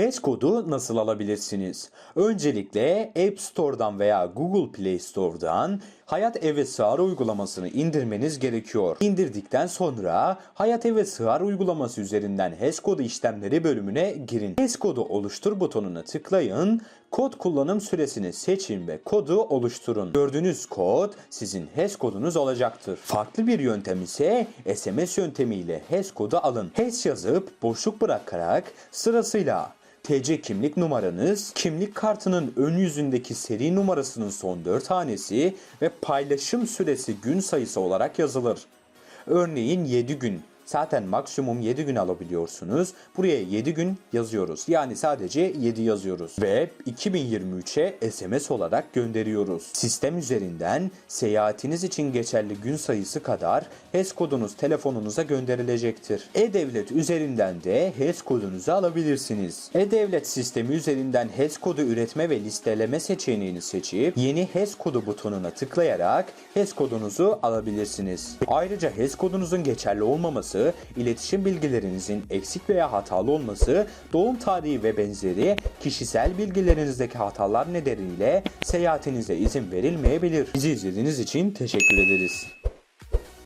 HES kodu nasıl alabilirsiniz? Öncelikle App Store'dan veya Google Play Store'dan Hayat Eve Sığar uygulamasını indirmeniz gerekiyor. İndirdikten sonra Hayat Eve Sığar uygulaması üzerinden HES kodu işlemleri bölümüne girin. HES kodu oluştur butonuna tıklayın. Kod kullanım süresini seçin ve kodu oluşturun. Gördüğünüz kod sizin HES kodunuz olacaktır. Farklı bir yöntem ise SMS yöntemiyle HES kodu alın. HES yazıp boşluk bırakarak sırasıyla TC kimlik numaranız, kimlik kartının ön yüzündeki seri numarasının son 4 hanesi ve paylaşım süresi gün sayısı olarak yazılır. Örneğin 7 gün. Zaten maksimum 7 gün alabiliyorsunuz. Buraya 7 gün yazıyoruz. Yani sadece 7 yazıyoruz. Ve 2023'e SMS olarak gönderiyoruz. Sistem üzerinden seyahatiniz için geçerli gün sayısı kadar HES kodunuz telefonunuza gönderilecektir. E-Devlet üzerinden de HES kodunuzu alabilirsiniz. E-Devlet sistemi üzerinden HES kodu üretme ve listeleme seçeneğini seçip yeni HES kodu butonuna tıklayarak HES kodunuzu alabilirsiniz. Ayrıca HES kodunuzun geçerli olmaması, iletişim bilgilerinizin eksik veya hatalı olması, doğum tarihi ve benzeri kişisel bilgilerinizdeki hatalar nedeniyle seyahatinize izin verilmeyebilir. Bizi izlediğiniz için teşekkür ederiz.